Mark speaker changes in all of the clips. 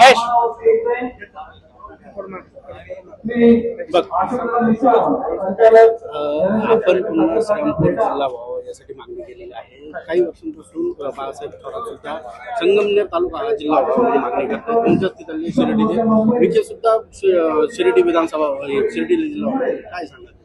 Speaker 1: महेश.
Speaker 2: आपण पुन्हा श्रीरामपूर जिल्हा व्हावा यासाठी मागणी केलेली आहे. काही वर्षांपासून बाळासाहेब थोरात सुद्धा संगमनेर तालुका हा जिल्हा व्हावा म्हणून मागणी करतात. तुमच्या तिथले शिर्डीचे विखे सुद्धा शिर्डी विधानसभा शिर्डी जिल्हा. काय सांगा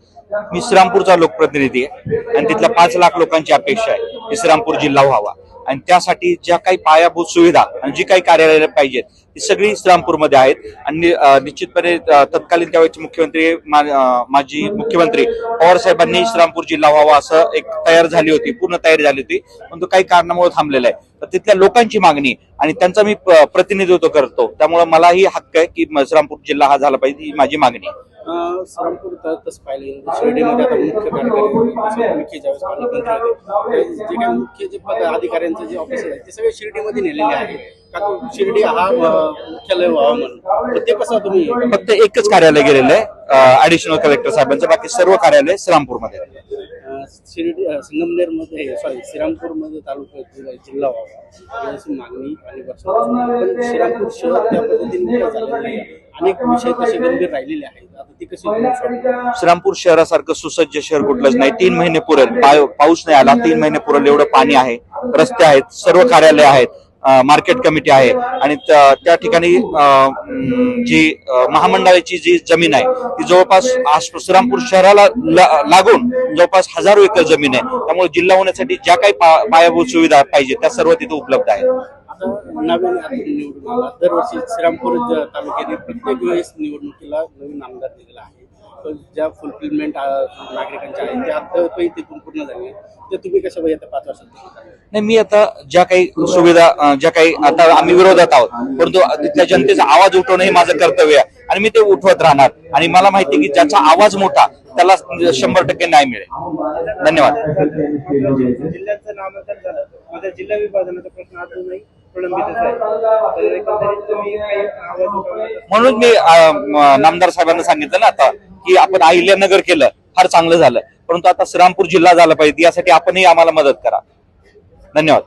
Speaker 1: मी श्रीरामपूरचा लोकप्रतिनिधी आहे आणि तिथल्या पाच लाख लोकांची अपेक्षा आहे की श्रीरामपूर जिल्हा व्हावा. आणि त्यासाठी ज्या काही पायाभूत सुविधा आणि जी काही कार्यालय पाहिजेत ती सगळी इस्लामपूरमध्ये आहेत. आणि निश्चितपणे तत्कालीन त्यावेळेचे मुख्यमंत्री मा- माजी मुख्यमंत्री पवार साहेबांनी इस्लामपूर जिल्हा व्हावा असं एक तयार झाली होती पूर्ण तयारी झाली होती. परंतु काही कारणामुळे थांबलेलं आहे. तर तिथल्या लोकांची मागणी आणि त्यांचा मी प्रतिनिधित्व करतो. त्यामुळे मलाही हक्क आहे की इस्लामपूर जिल्हा हा झाला पाहिजे ही माझी मागणी आहे.
Speaker 2: तर तसं पाहिलं गेलं तर शिर्डीमध्ये आता मुख्य कार्यकारी विखे ज्यावेळेस पालकमंत्री होते जे काही मुख्य जे पद अधिकाऱ्यांचं जे ऑफिस आहे ते सगळे शिर्डीमध्ये नेलेले आहे का तो शिर्डी हा मुख्यालय व्हावा म्हणून? ते कसं तुम्ही
Speaker 1: फक्त एकच कार्यालय गेलेलं आहे ऍडिशनल कलेक्टर साहेबांचं बाकी सर्व कार्यालय श्रीरामपूरमध्ये
Speaker 2: शिर्डी संगमनेरमध्ये सॉरी श्रीरामपूरमध्ये तालुक्यात जिल्हा जिल्हा व्हावा. याची मागणी आणि वर्षापासून. श्रीरामपूर शहर त्या पद्धतीने विकास झालेला नाही. अनेक विषय तसे गंभीर राहिलेले आहेत. आता
Speaker 1: श्रीरामपूर शहरासारखं सुसज्ज शहर कुठलंच नाही. तीन महिने पुरेल. पाऊस नाही आला. तीन महिने पुरेल. एवढं पाणी आहे. रस्ते आहेत. सर्व कार्यालय आहेत. मार्केट कमिटी आहे. आणि त्या ठिकाणी जी महामंडळाची जी जमीन आहे ती जवळपास श्रीरामपूर शहराला लागून जवळपास हजारो एकर जमीन आहे. त्यामुळे जिल्हा होण्यासाठी ज्या काही पायाभूत सुविधा पाहिजे त्या सर्व तिथे उपलब्ध आहेत.
Speaker 2: आता नवीन निवडून आला दरवर्षी श्रीरामपूर तालुक्याने प्रत्येक वेळेस निवडणुकीला नवीन आमदार दिलेला आहे. पण ज्या फुलफिलमेंट नागरिकांच्या आहेत त्या अद्यापही तिथून पूर्ण झाले नाहीत. ते तुम्ही कशा पाहिजे आता पाच वर्षात?
Speaker 1: नाही मी आता ज्या काही सुविधा ज्या काही आता आम्ही विरोधात आहोत परंतु तिथल्या जनतेचा आवाज उठवणं हे माझं कर्तव्य आहे. आणि मी ते उठवत राहणार. आणि मला माहिती की ज्याचा आवाज मोठा त्याला शंभर टक्के न्याय मिळेल. धन्यवाद.
Speaker 2: जिल्ह्याचं जिल्हा विभाजनाचा प्रश्न अजूनही प्रलंबितच आहे. तर एकंदरीत तुम्ही काही आवाज उठवला
Speaker 1: म्हणून मी अं, नामदार साहेबांना सांगितलं ना आता की आपण अहिल्यानगर केलं फार चांगलं झालं. परंतु आता श्रीरामपूर जिल्हा झाला पाहिजे यासाठी आपणही आम्हाला मदत करा. धन्यवाद.